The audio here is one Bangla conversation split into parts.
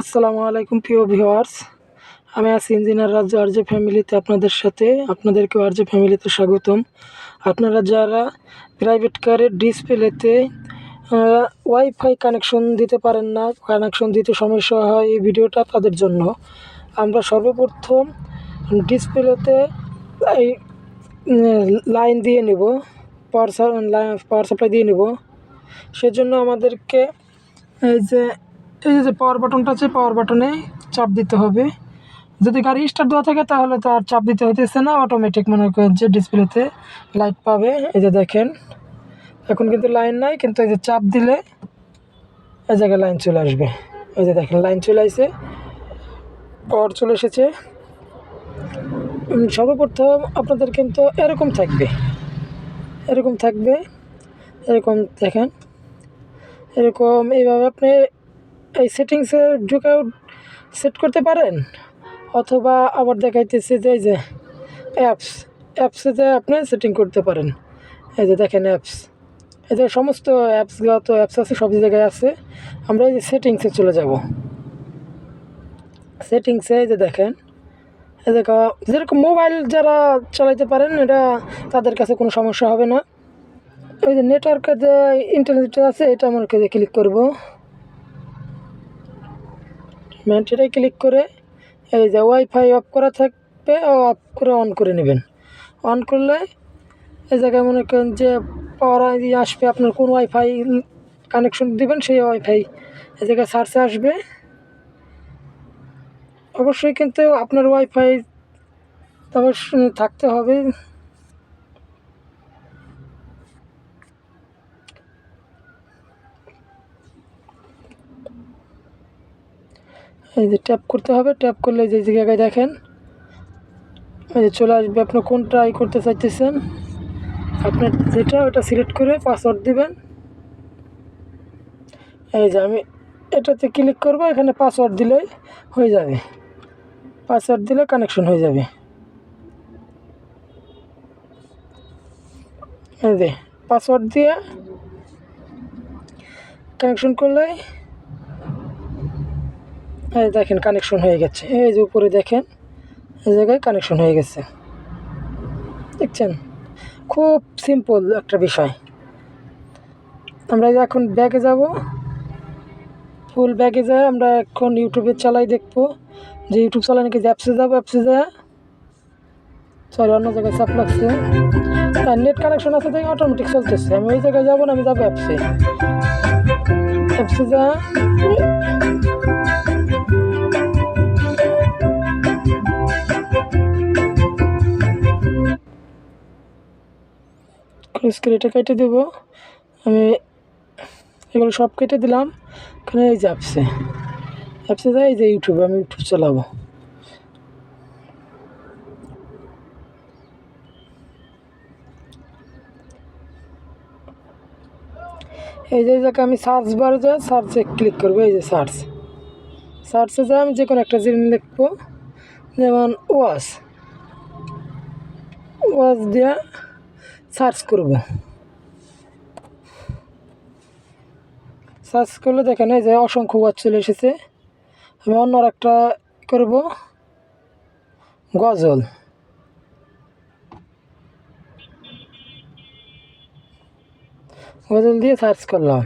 আসসালামু আলাইকুম, প্রিয় ভিওয়ার্স আমি আছি ইঞ্জিনিয়ার রাজ্য আরজে ফ্যামিলিতে আপনাদের সাথে। আপনাদেরকেও আরজে ফ্যামিলিতে স্বাগতম। আপনারা যারা প্রাইভেট কারের ডিসপ্লেতে ওয়াইফাই কানেকশন দিতে পারেন না কানেকশন দিতে সমস্যা হয় এই ভিডিওটা তাদের জন্য, আমরা সর্বপ্রথম ডিসপ্লেতে এই লাইন দিয়ে নেব পাওয়ার সাপ্লাই দিয়ে নেব। সেজন্য আমাদেরকে এই যে এই যে পাওয়ার বাটনটা আছে পাওয়ার বাটনে চাপ দিতে হবে। যদি গাড়ি স্টার্ট দেওয়া থাকে, তাহলে তো আর চাপ দিতে হইতেছে না। অটোমেটিক মনে করেন যে ডিসপ্লেতে লাইট পাবে। এই যে দেখেন, এখন কিন্তু লাইন নাই, কিন্তু এই যে চাপ দিলে এই জায়গায় লাইন চলে আসবে। এই যে দেখেন লাইন চলে আসছে পাওয়ার চলে এসেছে। সর্বপ্রথম আপনাদের কিন্তু এরকম থাকবে। এরকম থাকবে, এরকম দেখেন, এরকম এইভাবে আপনি এই সেটিংসে ঢুকেও সেট করতে পারেন? অথবা আবার দেখাইতেছে যে এই যে অ্যাপস অ্যাপসে যে আপনি সেটিং করতে পারেন। এই যে দেখেন অ্যাপস এই যে সমস্ত অ্যাপসগুলো তো অ্যাপস আছে, সব জায়গায় আছে। আমরা এই যে সেটিংসে চলে যাব। সেটিংসে এই যে দেখেন। এই দেখো যেরকম মোবাইল যারা চালাইতে পারেন, এটা তাদের কাছে কোনো সমস্যা হবে না। ওই যে নেটওয়ার্কের যে ইন্টারনেট আছে, এটা আমার ক্লিক করব। এটাই ক্লিক করে এই যে ওয়াইফাই অফ করা থাকবে, ও অফ করে অন করে নেবেন। অন করলে এই জায়গায় মনে করেন যে পাওয়ার আসবে, আপনার কোন ওয়াইফাই কানেকশন দিবেন, সেই ওয়াইফাই এই জায়গায় সার্চে আসবে। অবশ্যই কিন্তু আপনার ওয়াইফাই অবশ্যই থাকতে হবে। এই যে ট্যাপ করতে হবে ট্যাপ করলে যে জায়গায় দেখেন, এই যে চলে আসবে। আপনি কোনটা ই করতে চাইতেছেন আপনার যেটা ওটা সিলেক্ট করে পাসওয়ার্ড দিবেন। এই যে আমি এটাতে ক্লিক করব, এখানে পাসওয়ার্ড দিলেই হয়ে যাবে। পাসওয়ার্ড দিলে কানেকশন হয়ে যাবে। এই যে পাসওয়ার্ড দিয়ে কানেকশন করলেই এই দেখেন কানেকশন হয়ে গেছে। এই যে উপরে দেখেন, এই জায়গায় কানেকশন হয়ে গেছে। দেখছেন? খুব সিম্পল একটা বিষয়। আমরা এখন ব্যাগে যাব। ফুল ব্যাগে যায় আমরা এখন ইউটিউবে চালাই দেখব। যে ইউটিউব চালাই নাকি অ্যাপসে যাব অ্যাপসে যায়। সরি অন্য জায়গায় চাপ লাগছে। আর নেট কানেকশন আছে দেখে অটোমেটিক চলতেছে। আমি ওই জায়গায় যাব না, আমি যাব অ্যাপসে অ্যাপসে যা। ক্রুজ করে এটা কেটে দেবো। আমি এগুলো সব কেটে দিলাম। এখানে এই যে অ্যাপসে। অ্যাপসে যাই এই যে ইউটিউবে আমি ইউটিউব চালাবো। এই যে যাকে আমি সার্চ বারে যাই সার্চে ক্লিক করব। এই যে সার্চ সার্চে যাই, আমি যে কোনো একটা জিনিস লিখব যেমন ওয়াশ ওয়াশ দিয়ে সার্চ করব। সার্চ করলে দেখেন এই যে অসংখ্য ওয়াচ চলে এসেছে। আমি অন্য একটা করব। গজল। গজল দিয়ে সার্চ করলাম।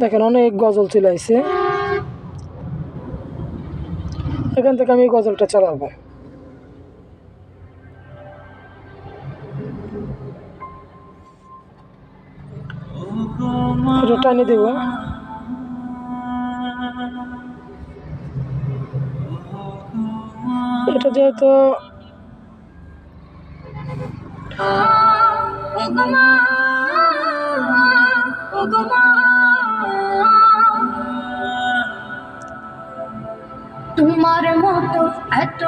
দেখেন অনেক গজল চলে আসছে এখান থেকে আমি গজলটা চালাবো। এটা টানে দেবো। এটা যেহেতু তোমার মতো এত